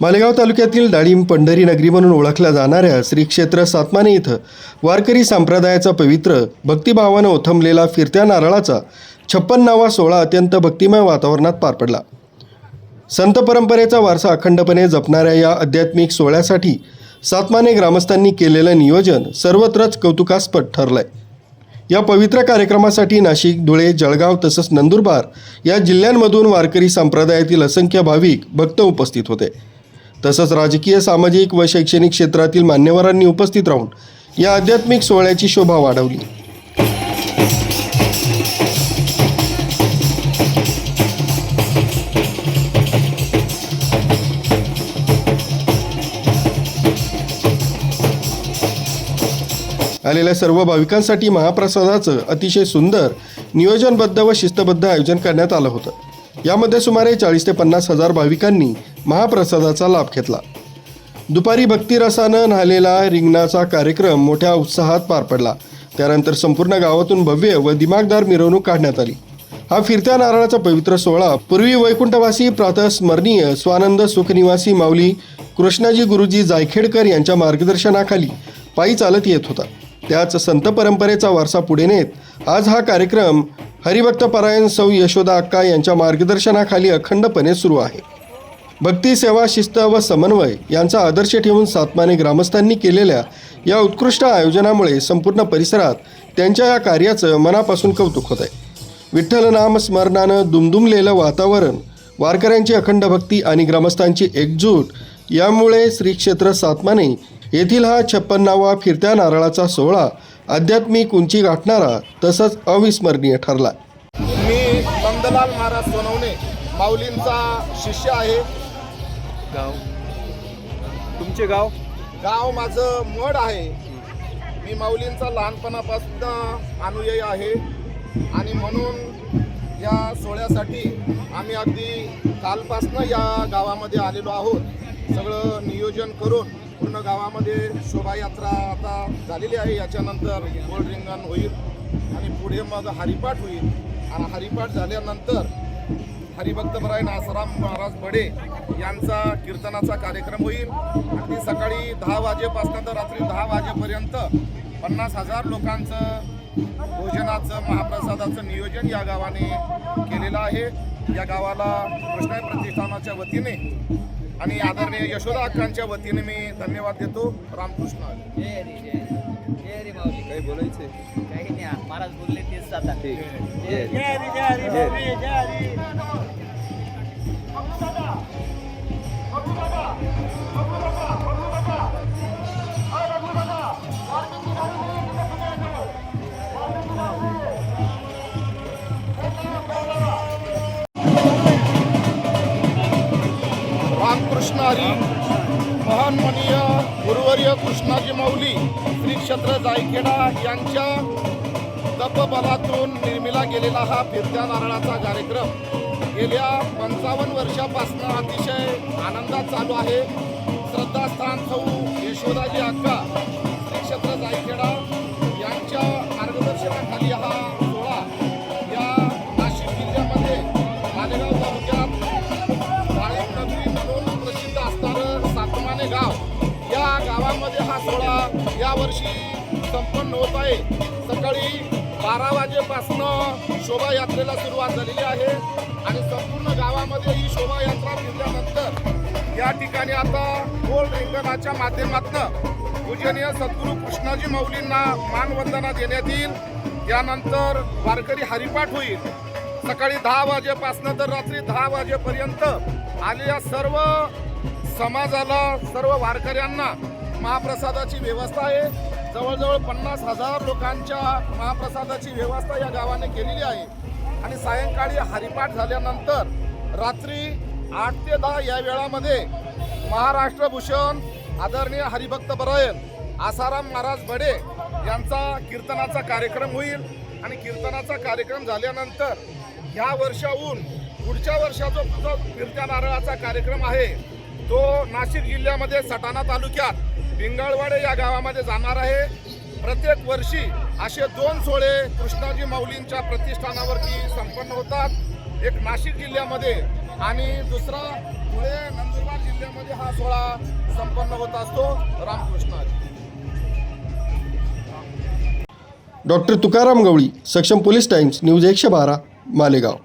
मालेगाव तालुक्यातील डाळिंब पंढरी नगरी म्हणून ओळखल्या जाणाऱ्या श्री क्षेत्र सातमाने इथं वारकरी संप्रदायाचा पवित्र भक्तिभावानं ओथंबलेला फिरत्या नारळाचा छप्पन्नावा सोहळा अत्यंत भक्तिमय वातावरणात पार पडला. संत परंपरेचा वारसा अखंडपणे जपणाऱ्या या आध्यात्मिक सोहळ्यासाठी सातमाने ग्रामस्थांनी केलेलं नियोजन सर्वत्रच कौतुकास्पद ठरलंय. या पवित्र कार्यक्रमासाठी नाशिक धुळे जळगाव तसंच नंदुरबार या जिल्ह्यांमधून वारकरी संप्रदायातील असंख्य भाविक भक्त उपस्थित होते. तसंच राजकीय सामाजिक व शैक्षणिक क्षेत्रातील मान्यवरांनी उपस्थित राहून या आध्यात्मिक सोहळ्याची शोभा वाढवली. आलेल्या सर्व भाविकांसाठी महाप्रसादाचं अतिशय सुंदर नियोजनबद्ध व शिस्तबद्ध आयोजन करण्यात आलं होतं. यामध्ये सुमारे चाळीस ते पन्नास हजार भाविकांनी महाप्रसादाचा लाभ घेतला. दुपारी भक्तिरसानं न्हालेला रिंगणाचा कार्यक्रम मोठ्या उत्साहात पार पडला. त्यानंतर संपूर्ण गावातून भव्य व दिमागदार मिरवणूक काढण्यात आली. हा फिरत्या नारळाचा पवित्र सोहळा पूर्वी वैकुंठवासी प्रातस्मरणीय स्वानंद सुखनिवासी माऊली कृष्णाजी गुरुजी जायखेडकर यांच्या मार्गदर्शनाखाली पायी चालत येत होता. त्याच संत परंपरेचा वारसा पुढे नेत आज हा कार्यक्रम हरिभक्त परायण सौ यशोदा अक्का यांच्या मार्गदर्शनाखाली अखंडपणे सुरू आहे. भक्ती सेवा शिस्त व समन्वय यांचा आदर्श ठेवून सातमाने ग्रामस्थांनी केलेल्या या उत्कृष्ट आयोजनामुळे संपूर्ण परिसरात त्यांच्या या कार्याचं मनापासून कौतुक होत आहे. विठ्ठल नाम स्मरणानं दुमदुमलेलं वातावरण वारकऱ्यांची अखंड भक्ती आणि ग्रामस्थांची एकजूट यामुळे श्री क्षेत्र सातमाने येथील हा छप्पन्नावा फिरत्या नारळाचा सोहळा आध्यात्मिक उंची गाठणारा तसंच अविस्मरणीय ठरला. मी नंदलाल महाराज सोनवणे माऊलींचा शिष्य आहे. गाव? तुमचे गाव? गाव माझं मड आहे. मी माऊलींचा लहानपणापासून अनुयायी आहे. आणि म्हणून या सोहळ्यासाठी आम्ही अगदी कालपासनं या गावामध्ये आलेलो आहोत. सगळं नियोजन करून पूर्ण गावामध्ये शोभायात्रा आता झालेली आहे. याच्यानंतर गोल रिंगण होईल आणि पुढे मग हरिपाठ होईल. आणि हरिपाठ झाल्यानंतर हरिभक्तपरायण आसाराम महाराज बडे यांचा कीर्तनाचा कार्यक्रम होईल. अगदी सकाळी दहा वाजेपासून तर रात्री दहा वाजेपर्यंत पन्नास हजार लोकांचं भोजनाचं महाप्रसादाचं नियोजन या गावाने केलेलं आहे. या गावाला कृष्णा प्रतिष्ठानाच्या वतीने आणि आदरणीय यशोदा अक्कांच्या वतीने मी धन्यवाद देतो. रामकृष्ण. हरी. जय हरी जय हरी. जय हरी माऊली काही बोलायचे काही नाही महाराज बोलले तेच आता ठीक जय हरी जय हरी माऊली जय हरी रामकृष्ण हरी महानमनीय गुरुवर्य कृष्णाजी मौली श्री क्षेत्र जायखेडा यांच्या तपबलातून निर्मिला गेलेला हा फिरत्या नारळाचा कार्यक्रम. गेल्या पंचावन्न वर्षापासून अतिशय आनंदात चालू आहे. श्रद्धास्थान सौ यशोदाजी अक्का. गावामध्ये हा सोहळा यावर्षी संपन्न होत आहे. सकाळी बारा वाजेपासनं शोभायात्रेला सुरुवात झालेली आहे आणि संपूर्ण गावामध्ये ही शोभायात्रा फिरल्यानंतर या ठिकाणी आता गोल रिंगणाच्या माध्यमातून पूजनीय सद्गुरू कृष्णाजी माऊलींना मानवंदना देण्यात येईल. त्यानंतर वारकरी हरिपाठ होईल. सकाळी दहा वाजेपासून तर रात्री दहा वाजेपर्यंत आलेल्या सर्व समाजाला सर्व वारकऱ्यांना महाप्रसादाची व्यवस्था आहे. जवळजवळ पन्नास हजार लोकांच्या महाप्रसादाची व्यवस्था या गावाने केलेली आहे. आणि सायंकाळी हरिपाठ झाल्यानंतर रात्री आठ ते दहा या वेळामध्ये महाराष्ट्रभूषण आदरणीय हरिभक्त बरायन आसाराम महाराज बडे यांचा कीर्तनाचा कार्यक्रम होईल. आणि कीर्तनाचा कार्यक्रम झाल्यानंतर ह्या वर्षाहून पुढच्या वर्षाचा जो फिरत्या नारळाचा कार्यक्रम आहे. तो नाशिक जिल्ह्यामध्ये सटाणा तालुक्यात पिंगळवाडे या गावामध्ये जाणार आहे. प्रत्येक वर्षी असे दोन सोहळे कृष्णाजी माऊलींच्या प्रतिष्ठानावरती संपन्न होतात. एक नाशिक जिल्ह्यामध्ये आणि दुसरा धुळे नंदुरबार जिल्ह्यामध्ये हा सोहळा संपन्न होत असतो. रामकृष्णाजी. डॉक्टर तुकाराम गवळी सक्षम पोलीस टाइम्स न्यूज एकशे बारा मालेगाव.